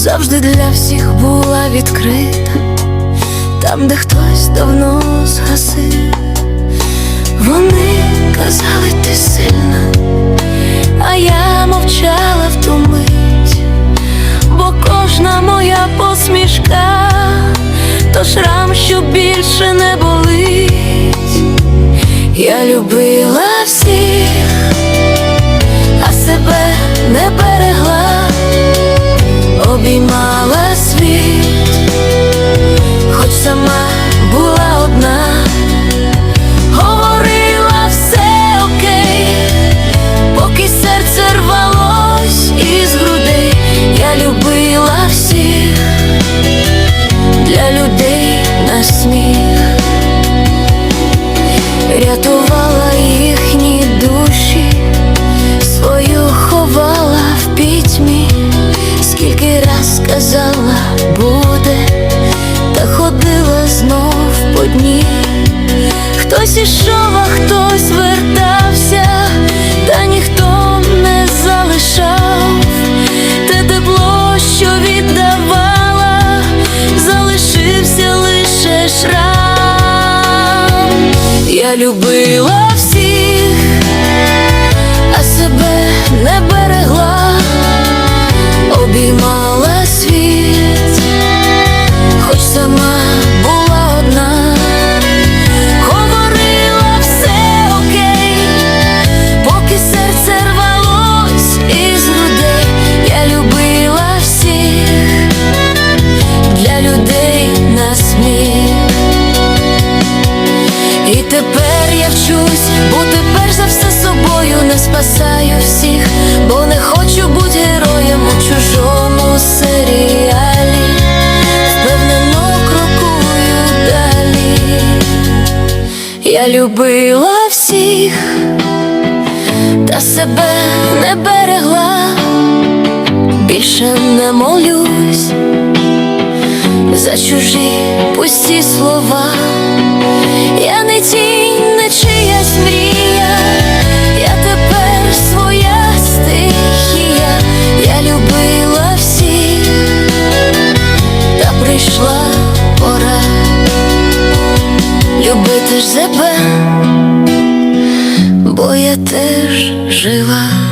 завжди для всіх була відкрита, там, де хтось давно згасив, вони казали, ти сильна, а я мовчала в ту мить, бо кожна моя посмішка, то шрам, що більше не болить. Я любила рятувала їхні душі, свою ховала в пітьмі, скільки раз казала буде, та ходила знов по дні. Хтось ішов, а хтось вертався, та ніхто не залишав те тепло, що віддавала, залишився лише шрам. Любила І тепер я вчусь бути перш за все собою, не спасаю всіх, бо не хочу бути героєм у чужому серіалі, впевнено крокую далі. Я любила всіх, та себе не берегла, більше не молюсь за чужі пусті слова, я не тінь, не чиясь мрія, я тепер своя стихія, я любила всіх, та прийшла пора любити ж себе, бо я теж жива.